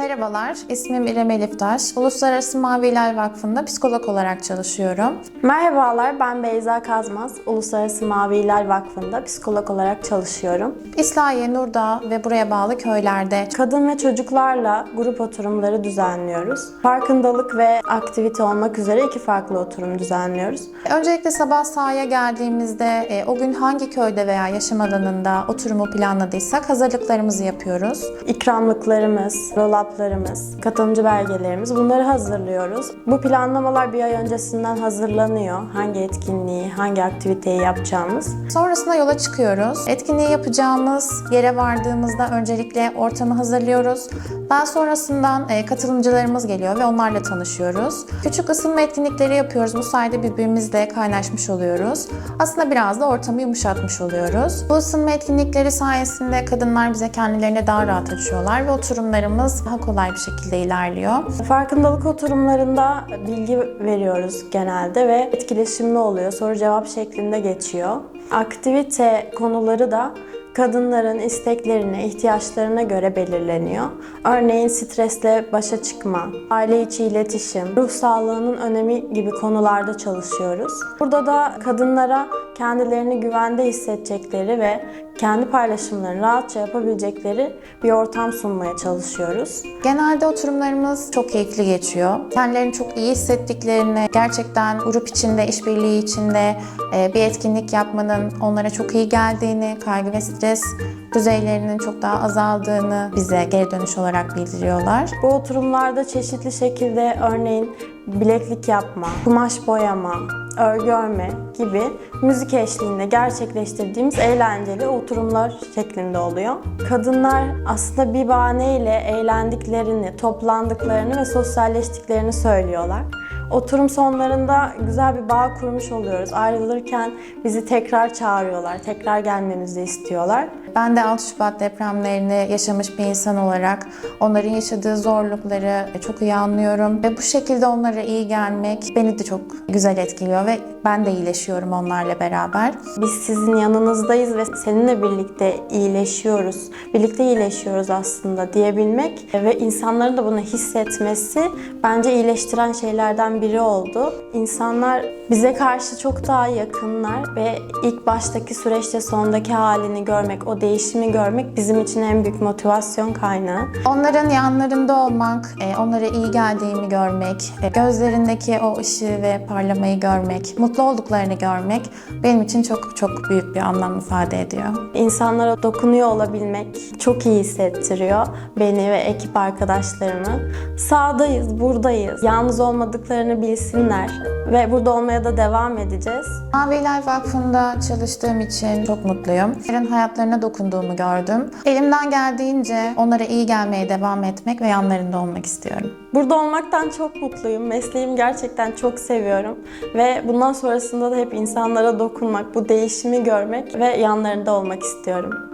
Merhabalar, ismim İrem Eliftaş. Uluslararası Mavi Hilal Vakfı'nda psikolog olarak çalışıyorum. Merhabalar, ben Beyza Kazmaz. Uluslararası Mavi Hilal Vakfı'nda psikolog olarak çalışıyorum. İslahiye, Nurdağ ve buraya bağlı köylerde Kadın ve çocuklarla grup oturumları düzenliyoruz. Farkındalık ve aktivite olmak üzere iki farklı oturum düzenliyoruz. Öncelikle sabah sahaya geldiğimizde e, o gün hangi köyde veya yaşam alanında oturumu planladıysak hazırlıklarımızı yapıyoruz. İkramlıklarımız, roll-up'larımız, katılımcı belgelerimiz bunları hazırlıyoruz. Bu planlamalar bir ay öncesinden hazırlanıyor. Hangi etkinliği, hangi aktiviteyi yapacağımız. Sonrasında yola çıkıyoruz. Etkinliği yapacağımız yere vardığımızda öncelikle ortamı hazırlıyoruz. Daha sonrasından e, katılımcılarımız geliyor ve onlarla tanışıyoruz. Küçük ısınma etkinlikleri yapıyoruz. Bu sayede birbirimizle kaynaşmış oluyoruz. Aslında biraz da ortamı yumuşatmış oluyoruz. Bu ısınma etkinlikleri sayesinde kadınlar bize kendilerini daha rahat açıyorlar ve oturumlarımız daha kolay bir şekilde ilerliyor. Farkındalık oturumlarında bilgi veriyoruz genelde ve etkileşimli oluyor. Soru cevap şeklinde geçiyor. Aktivite konuları da kadınların isteklerine, ihtiyaçlarına göre belirleniyor. Örneğin stresle başa çıkma, aile içi iletişim, ruh sağlığının önemi gibi konularda çalışıyoruz. Burada da kadınlara kendilerini güvende hissedecekleri ve kendi paylaşımlarını rahatça yapabilecekleri bir ortam sunmaya çalışıyoruz. Genelde oturumlarımız çok keyifli geçiyor. Kendilerini çok iyi hissettiklerini, gerçekten grup içinde, işbirliği içinde e, bir etkinlik yapmanın onlara çok iyi geldiğini, kaygı ve stres düzeylerinin çok daha azaldığını bize geri dönüş olarak bildiriyorlar. Bu oturumlarda çeşitli şekilde örneğin bileklik yapma, kumaş boyama, örgü örme gibi müzik eşliğinde gerçekleştirdiğimiz eğlenceli oturumlar şeklinde oluyor. Kadınlar aslında bir bahaneyle eğlendiklerini, toplandıklarını ve sosyalleştiklerini söylüyorlar. Oturum sonlarında güzel bir bağ kurmuş oluyoruz. Ayrılırken bizi tekrar çağırıyorlar, tekrar gelmemizi istiyorlar. Ben de 6 Şubat depremlerini yaşamış bir insan olarak onların yaşadığı zorlukları çok iyi anlıyorum. Ve bu şekilde onlara iyi gelmek beni de çok güzel etkiliyor ve ben de iyileşiyorum onlarla beraber. Biz sizin yanınızdayız ve seninle birlikte iyileşiyoruz. Birlikte iyileşiyoruz aslında diyebilmek ve insanların da bunu hissetmesi bence iyileştiren şeylerden biri oldu. İnsanlar bize karşı çok daha yakınlar ve ilk baştaki süreçte sondaki halini görmek, o değişimi görmek bizim için en büyük motivasyon kaynağı. Onların yanlarında olmak, e, onlara iyi geldiğimi görmek, e, gözlerindeki o ışığı ve parlamayı görmek, mutlu olduklarını görmek benim için çok çok büyük bir anlam ifade ediyor. İnsanlara dokunuyor olabilmek çok iyi hissettiriyor beni ve ekip arkadaşlarımı. Sağdayız, buradayız. Yalnız olmadıklarını bilsinler ve burada olmaya da devam edeceğiz. Mavi Hilal Vakfı'nda çalıştığım için çok mutluyum. Onların hayatlarına dokunduğumu gördüm. Elimden geldiğince onlara iyi gelmeye devam etmek ve yanlarında olmak istiyorum. Burada olmaktan çok mutluyum. Mesleğimi gerçekten çok seviyorum ve bundan sonrasında da hep insanlara dokunmak, bu değişimi görmek ve yanlarında olmak istiyorum.